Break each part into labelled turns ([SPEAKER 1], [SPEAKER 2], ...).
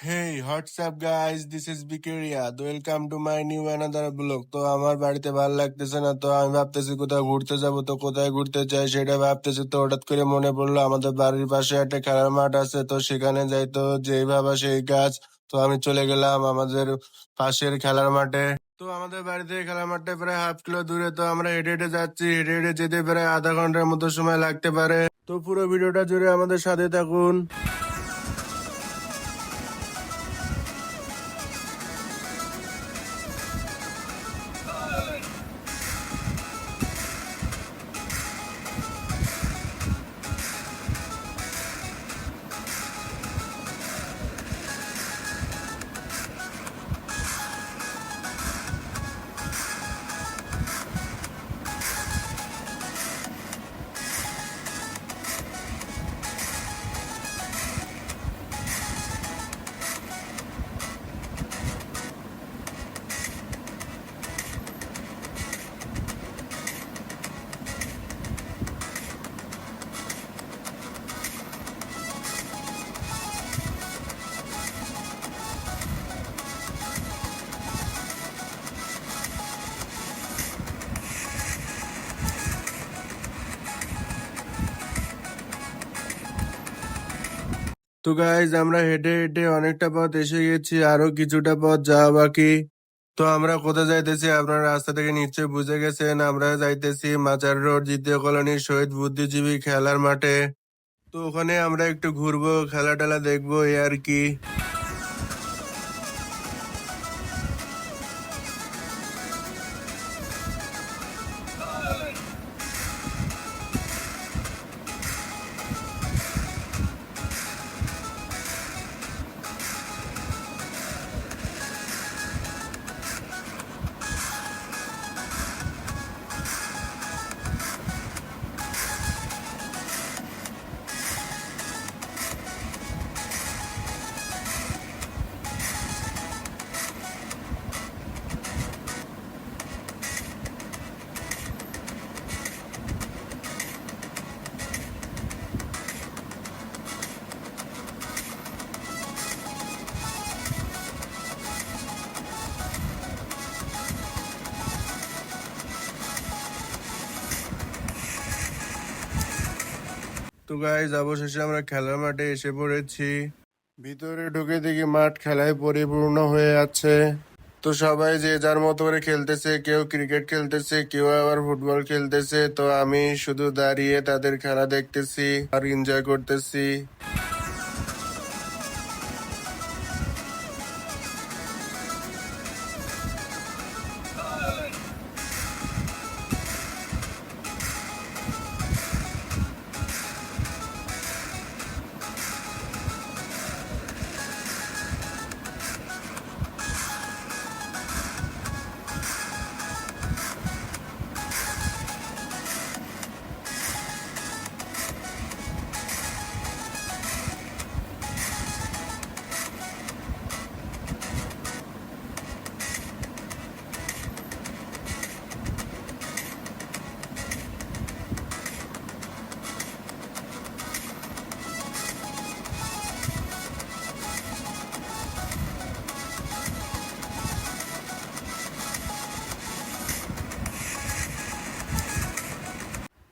[SPEAKER 1] What's up, guys? This is Bikeria. Welcome to my new another vlog. তো আমার বাড়িতে ভালো লাগতেছে না, তো আমি ভাবতেছি কোথাও ঘুরতে যাব, তো কোথায় ঘুরতে চাই সেটা ভাবতেছি তো হঠাৎ করে মনে পড়ল, আমাদের বাড়ির পাশে একটা খেলার মাঠ আছে, তো সেখানে যাই তো যেই ভাবা সেই কাজ তো আমি চলে গেলাম আমাদের পাশের খেলার মাঠে তো আমাদের বাড়ি থেকে খেলার মাঠটা প্রায় হাফ কিলো দূরে, তো আমরা হেঁটে হেঁটে যাচ্ছি হেঁটে হেঁটে যেতে প্রায় আধা ঘণ্টার মতো সময় লাগতে পারে তো পুরো ভিডিওটা জুড়ে আমাদের সাথে থাকুন তো গাইজ আমরা হেঁটে হেঁটে অনেকটা পথ এসে গেছি, আরও কিছুটা পথ যাওয়া বাকি। তো আমরা কোথায় যাইতেছি? আপনারা রাস্তা থেকে নিশ্চয়ই বুঝে গেছেন, আমরা যাইতেছি মাচার রোড, দ্বিতীয় কলোনি, শহীদ বুদ্ধিজীবী খেলার মাঠে। তো ওখানে আমরা একটু ঘুরবো খেলা টেলা দেখব এ আর কি। তো গাইজ অবশেষে আমরা খেলার মাঠে এসে পড়েছি। ভিতরে ঢুকে দেখি মাঠ খেলায় পরিপূর্ণ হয়ে আছে। তো সবাই যে যার মতো করে খেলতেছে, কেউ ক্রিকেট খেলতেছে, কেউ আবার ফুটবল খেলতেছে, তো আমি শুধু দাঁড়িয়ে তাদের খেলা দেখতেছি আর এনজয় করতেছি।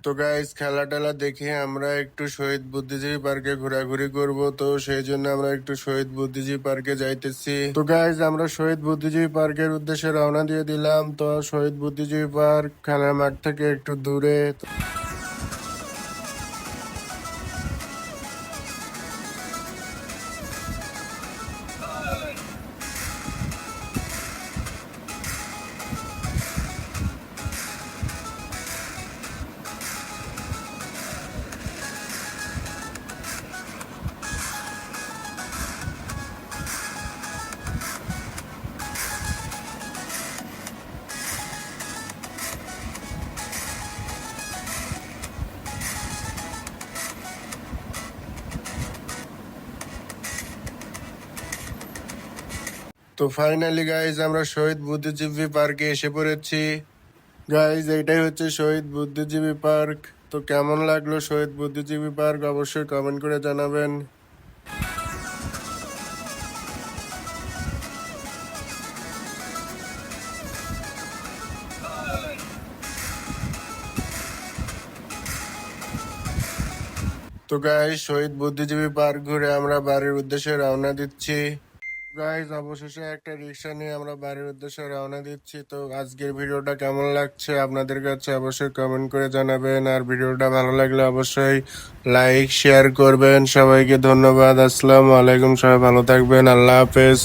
[SPEAKER 1] তো গাইজ খেলা টেলা দেখে আমরা একটু শহীদ বুদ্ধিজীবী পার্কে ঘোরাঘুরি করব। তো সেই জন্য আমরা একটু শহীদ বুদ্ধিজীবী পার্কে যাইতেছি। তো গাইজ আমরা শহীদ বুদ্ধিজীবী পার্কের উদ্দেশ্যে রওনা দিয়ে দিলাম। তো শহীদ বুদ্ধিজীবী পার্ক খেলার মাঠ থেকে একটু দূরে। তো ফাইনালি গাইজ আমরা শহীদ বুদ্ধিজীবী পার্কে এসে পড়েছি। গাইজ এটাই হচ্ছে শহীদ বুদ্ধিজীবী পার্ক। তো কেমন লাগল শহীদ বুদ্ধিজীবী পার্ক? অবশ্যই কমেন্ট করে জানাবেন। তো গাইজ শহীদ বুদ্ধিজীবী পার্ক ঘুরে আমরা বাড়ির উদ্দেশ্যে রওনা দিচ্ছি। গাইজ অবশেষে একটা রিক্সা নিয়ে আমরা বাড়ির উদ্দেশ্যে রওনা দিচ্ছি। তো আজকের ভিডিওটা কেমন লাগছে আপনাদের কাছে অবশ্যই কমেন্ট করে জানাবেন। আর ভিডিওটা ভালো লাগলে অবশ্যই লাইক শেয়ার করবেন। সবাইকে ধন্যবাদ। আসসালামু আলাইকুম। সবাই ভালো থাকবেন। আল্লাহ হাফেজ।